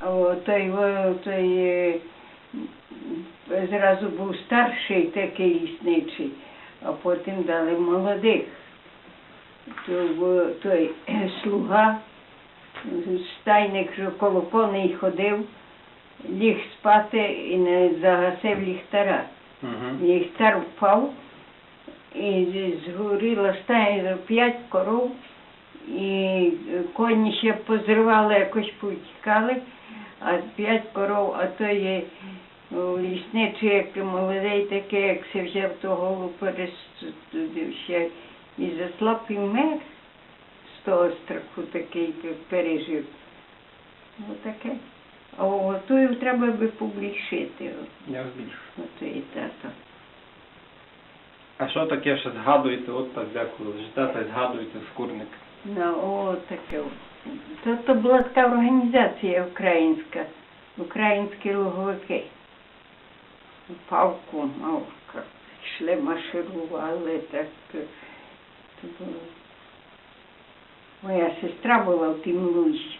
Той, той е, зразу був старший такий лісничий, а потім дали молодих. То, той е, слуга, стайник що коло коней ходив, ліг спати і не загасив ліхтара. Угу. Ліхтар впав, і з- згоріла стая п'ять коров, і коні ще позривали, якось повтікали, а п'ять коров, а то є лісничий, як молодий такий, як се взяв то голову перестудив ще і заслаб і мер з того страху такий пережив. Отаке. А готую треба би побільшити. Я збільшу. Ото і тато. А що таке ще згадуєте, от так дякую, життя та згадуєте з курник? Ну, о, таке. от. То, то була така організація українська, українські луговики. Павку мав, як йшли, марширували, так. То було. Моя сестра була в тім лузі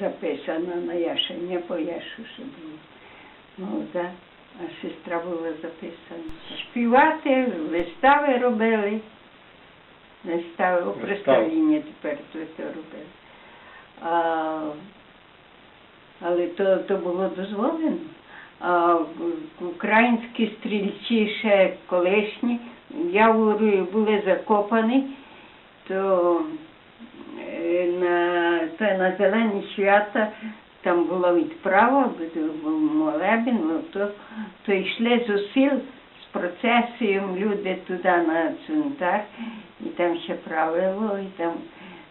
записана на Яшення, по Яшу ще було. Молода, а сестра була записана. Співати, вистави робили. Вистави. представління тепер то, то робили. А, але то, то було дозволено. А українські стрільці ще колишні, в Яворі були закопані, то е, на, то на зелені свята там була відправа, був молебін, ну, то, то йшли з процесією люди туди на цвинтар, і там ще правило, і там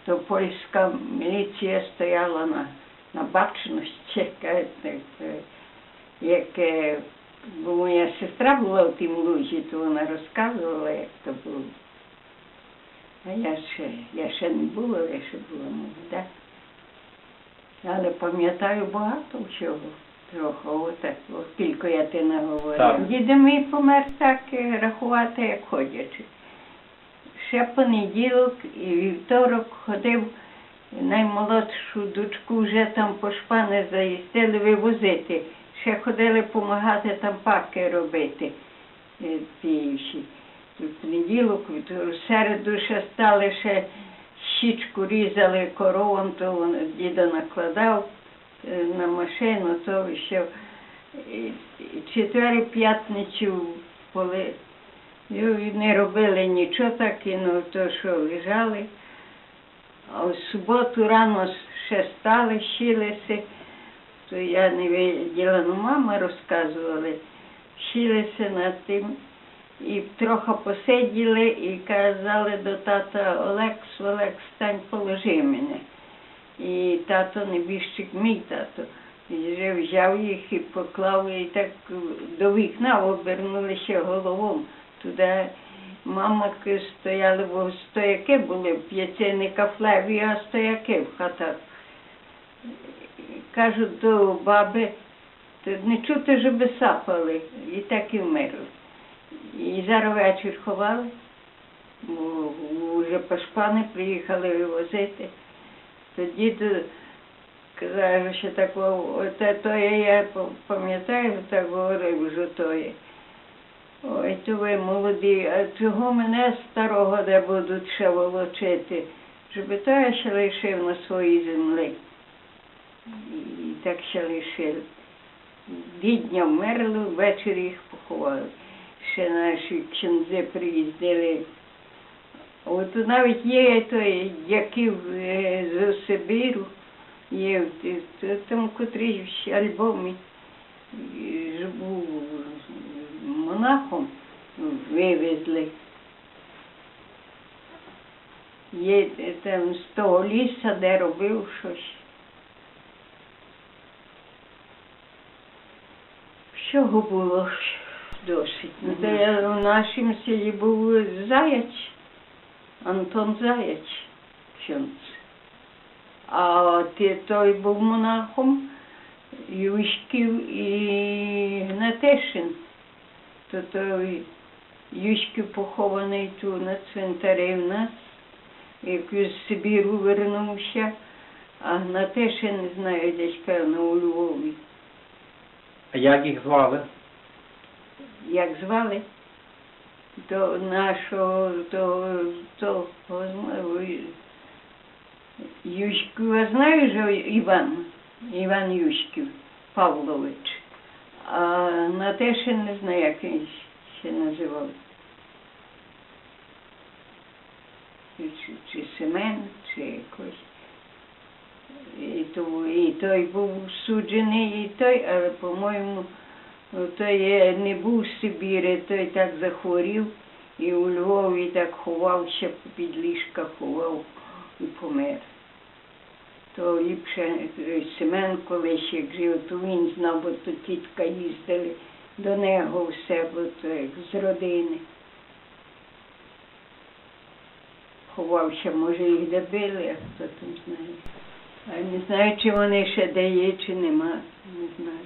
то польська міліція стояла на, на бачності, як, як, бо моя сестра була в тім лужі, то вона розказувала, як то було. А я ще, я ще не була, я ще була молода. Але пам'ятаю багато чого. Трохи отак, оскільки я ти наговорила. Так. Дідо мій помер так е, рахувати, як ходячи. Ще понеділок і вівторок ходив наймолодшу дочку вже там по шпани заїстили вивозити. Ще ходили допомагати там паки робити. е, ті. В понеділок, в середу ще стали ще щічку різали коровам, то він діда накладав на машину, то ще четвер п'ятницю. І не робили нічого так, і ну то що лежали. А в суботу рано ще стали, щилися, то я не виділа, ну мама розказували, щилися над тим. І трохи посиділи і казали до тата Олекс, Олекс, стань, положи мене. І тато небіжчик, мій тато, вже взяв їх і поклав, і так до вікна обернулися головом. Туди мама стояли, бо стояки були, п'яцини кафлеві, а стояки в хатах. Кажуть до баби, не чути, щоб сапали, і так і вмерли. І зараз вечір ховали, бо вже пашпани приїхали вивозити. Тоді до- казали, що такого, оте то я пам'ятаю, так говорив, що то є. Ой, то ви молоді, а чого мене старого де будуть ще волочити? Щоб то я ще лишив на своїй землі. І так ще лишив. Відня вмерли, ввечері їх поховали. Ще наші ксензи приїздили. От навіть є той дяків е, з Сибіру, є там котрий альбомі був монахом вивезли. Є там з того ліса, де робив щось. Всього було досить. То в нашому селі був Заяч, Антон Заяч. А ти той був монахом Ющків і Гнатишин. То той Ющків похований тут на цвинтарі в нас, як з Сибіру вернувся, А на те ще не знаю, десь певно у Львові. А як їх звали? Як звали? До нашого, до Ющків, я знаю, що Іван, Іван Ющків Павлович. А на те ще не знаю, як він ще називав. Чи, чи Семен, чи якось. І, то, і той був суджений, і той, але, по-моєму, той е, не був в Сибірі, той так захворів і у Львові так ховався, під ліжка ховав і помер. То ліпше е, Семен колись як жив, то він знав, бо то тітка їздили до нього все, бо то як з родини. Ховався, може їх добили, а хто там знає. А не знаю, чи вони ще де є, чи нема, не знаю.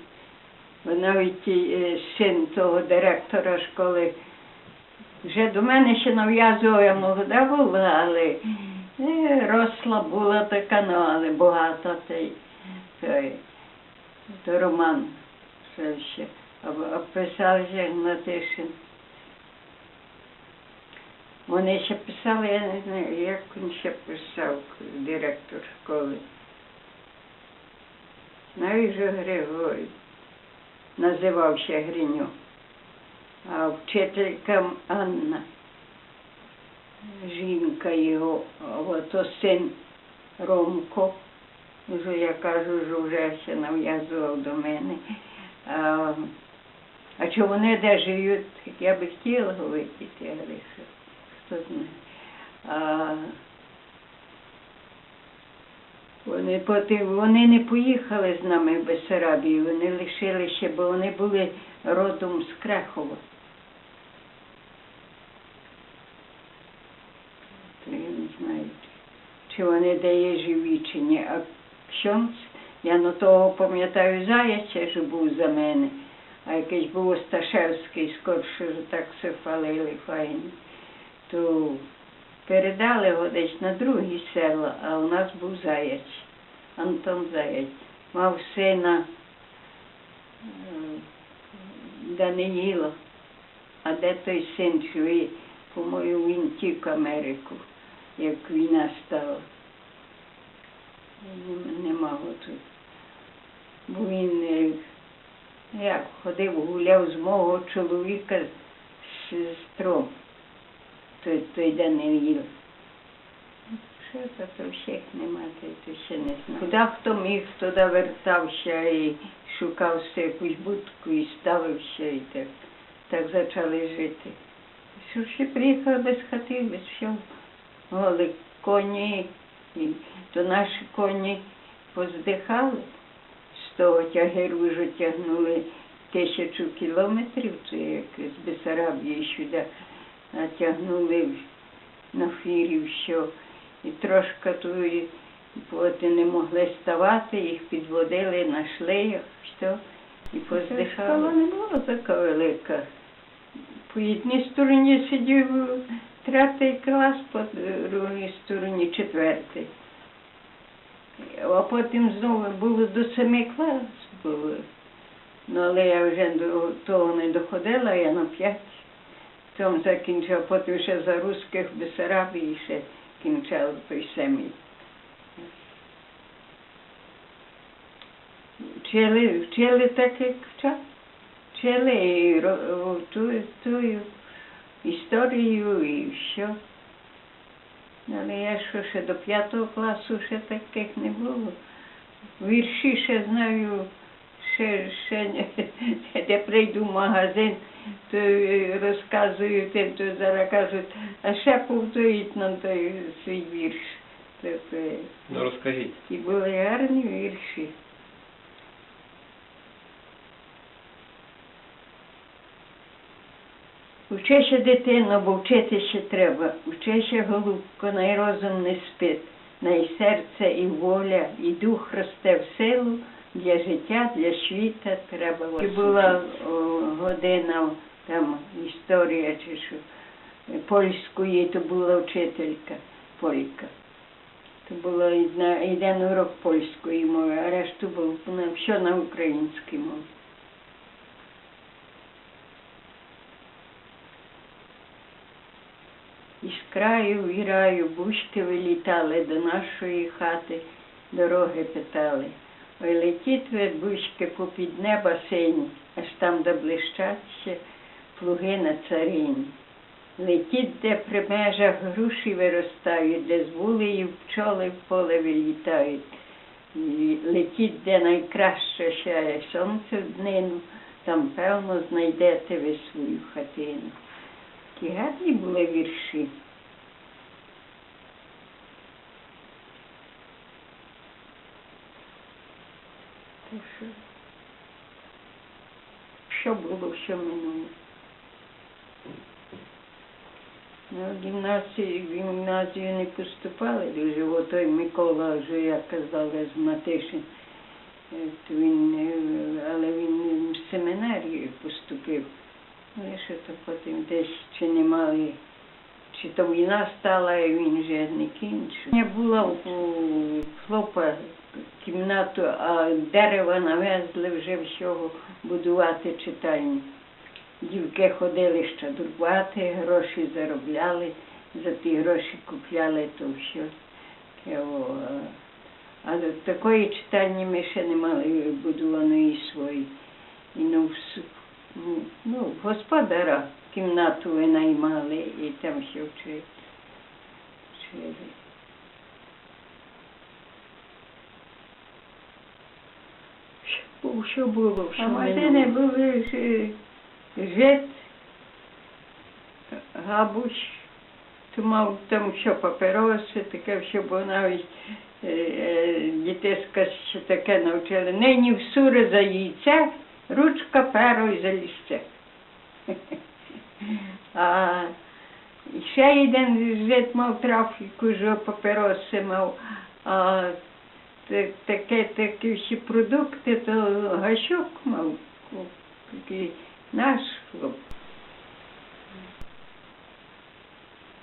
Навіть е, син того директора школи вже до мене ще нав'язував, я молода була, але е, росла була така, ну, але багата той, той, то Роман, що ще, а, а писав же Гнатишин. Вони ще писали, я не знаю, як він ще писав, директор школи. Знаю, що Григорій називався Гриньо, а вчителька Анна, жінка його, ото син Ромко, вже я кажу, що вже ще нав'язував до мене. А, а чи вони де живуть, я би хотіла говорити, але що, хто знає. А, вони, не поїхали з нами в Бесарабію, вони лишилися, бо вони були родом з Крехова. То я не знаю, чи вони де є живі, чи ні. А Ксьонц, я на того пам'ятаю Заяча, що був за мене, а якийсь був Осташевський, скорше так все хвалили файно. То передали його десь на другі села, а у нас був Заяць, Антон Заяць. Мав сина е, Даниїла, а де той син живе, по-моєму, він тік Америку, як війна стала. Нема тут. Бо він е, як ходив, гуляв з мого чоловіка з сестром той, той Даниїл. Що це то всіх нема, то, ще не знаю. Куди хто міг, туди вертався і шукав собі якусь будку і ставився і так, так почали жити. Що ще приїхали без хати, без всього. Голи коні, і то наші коні поздихали. З того тягеружу тягнули тисячу кілометрів, це як з Бесарабії сюди натягнули на фірі все. І трошки тої поти не могли ставати, їх підводили на шлеях, все, і Школа поздихали. не була така велика. По одній стороні сидів третій клас, по другій стороні четвертий. А потім знову було до семи клас було. Ну, але я вже до того не доходила, я на п'ять. Там закінчив, потім ще за русських в Бесарабії ще кінчав той семій. Вчили, вчили так, як вчать. Вчили ту, ту історію і все. Але я що ще до п'ятого класу ще таких не було. Вірші ще знаю, ще, ще де прийду в магазин, то розказую тим, то зараз кажуть, а ще повторіть нам той свій вірш. То, то, Ну розкажіть. і були гарні вірші. Вчися, дитино, бо вчитися треба. Вчися, голубко, най розум не спить, най серце і воля, і дух росте в силу, для життя, для світа треба. І була о, година там історія чи що, польської, то була вчителька, полька. То було один урок польської мови, а решту було на, все на українській мові. Із краю і раю бушки вилітали до нашої хати, дороги питали. Летіть ви, бушки, попід неба сині, аж там, де блищать ще плуги на царині. Летіть, де при межах груші виростають, де з вулею пчоли в поле вилітають. Летіть, де найкраще сяє сонце в днину, там, певно, знайдете ви свою хатину. Такі гарні були вірші. Так що, було, що минуло. Ну, в гімназію, гімназію не поступали дуже. От той Микола, вже я казала, з Матишин, він, але він в семінарію поступив. Ну, і що то потім десь чи не мали, чи то війна стала, і він вже не кінчив. Я була у хлопа кімнату, а дерева навезли вже всього будувати читальню. Дівки ходили щедрувати, гроші заробляли, за ті гроші купляли то все. А- такої читальні ми ще не мали будованої свої. І ну, в, ну, господара кімнату винаймали і там все вчили. Що- було? Що А минуло? були жит, габуш, то мав там що папіроси, таке все, бо навіть е, е, дітиська ще таке навчили. Нині в сури за яйце, ручка, перо і за лісце. А ще один жит мав трафіку, що папіроси мав, а таке, такі всі продукти, то гашок мав, такий наш хлоп.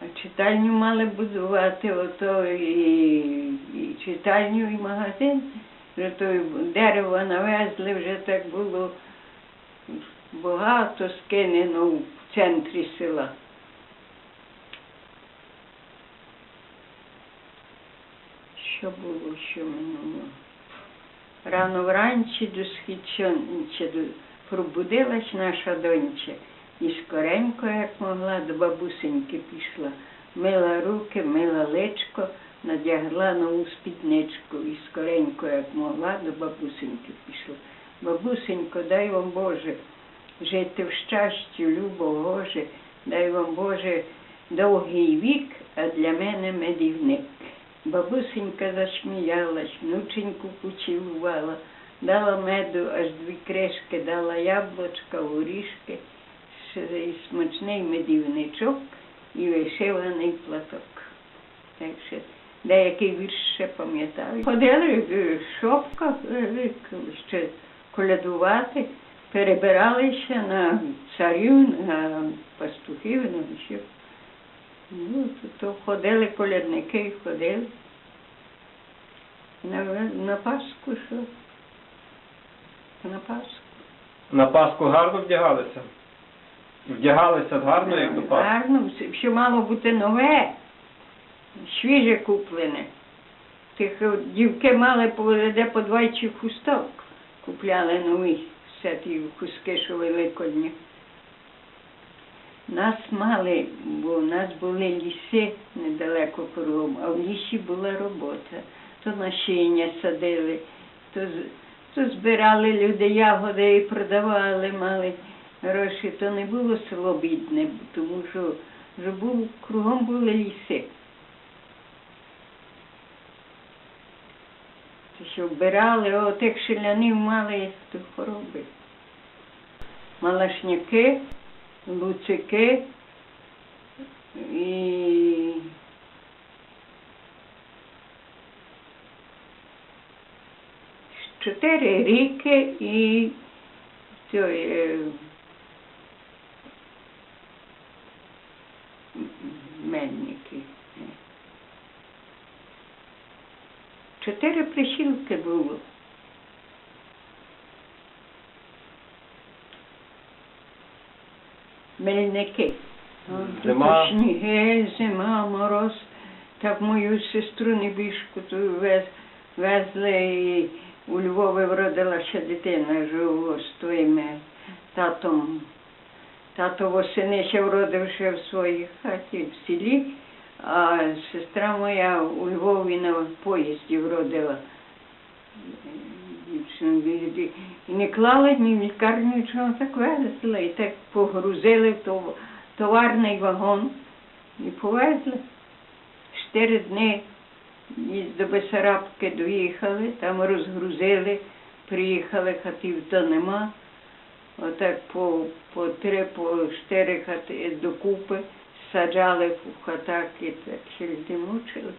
А читальню мали будувати ото і, і читальню, і магазин. Вже то дерево навезли, вже так було багато скинено в центрі села. Що було, що минуло? Рано вранці до східчонче пробудилась наша доньча і скоренько, як могла, до бабусеньки пішла. Мила руки, мила личко, надягла нову спідничку і скоренько, як могла, до бабусеньки пішла. Бабусенько, дай вам Боже, жити в щасті, любо Боже, дай вам Боже довгий вік, а для мене медівник. Бабусенька засміялась, внученьку поцілувала, дала меду аж дві кришки, дала яблучка, горішки, смачний медівничок і вишиваний платок. Так що деякий вірш ще пам'ятаю. Ходили в шопках е, ще колядувати, перебиралися на царю, на пастухів, на що. Ну, то, то ходили колядники, ходили. На, на Пасху що? На Пасху. На Пасху гарно вдягалися? Вдягалися гарно, як до Пасхи? Гарно, все мало бути нове, свіже куплене. Тих дівки мали де по двадцять хусток, купляли нові все ті хустки, що великодні. Нас мали, бо у нас були ліси недалеко кругом, а в лісі була робота. То насіння садили, то, то збирали люди ягоди і продавали, мали гроші. То не було село бідне, тому що вже був, кругом були ліси. То що вбирали, о, тих селянів мали то хвороби. Малашняки, луцики і чотири ріки і м- мельники. Чотири прихилки було. Мельники. Зима. Сніги, зима, мороз. Так мою сестру небіжку вез, везли і у Львові вродила ще дитина живу з твоїм татом. Тато восени ще вродив ще в своїй хаті в селі, а сестра моя у Львові на поїзді вродила. Дівчину біді. І не клала ні в лікарню, нічого так везли. І так погрузили в товарний вагон і повезли. Чотири дні із до Бесарабки доїхали, там розгрузили, приїхали, хатів то нема. Отак по, по три, по чотири хати докупи саджали в хатах і так люди мучили.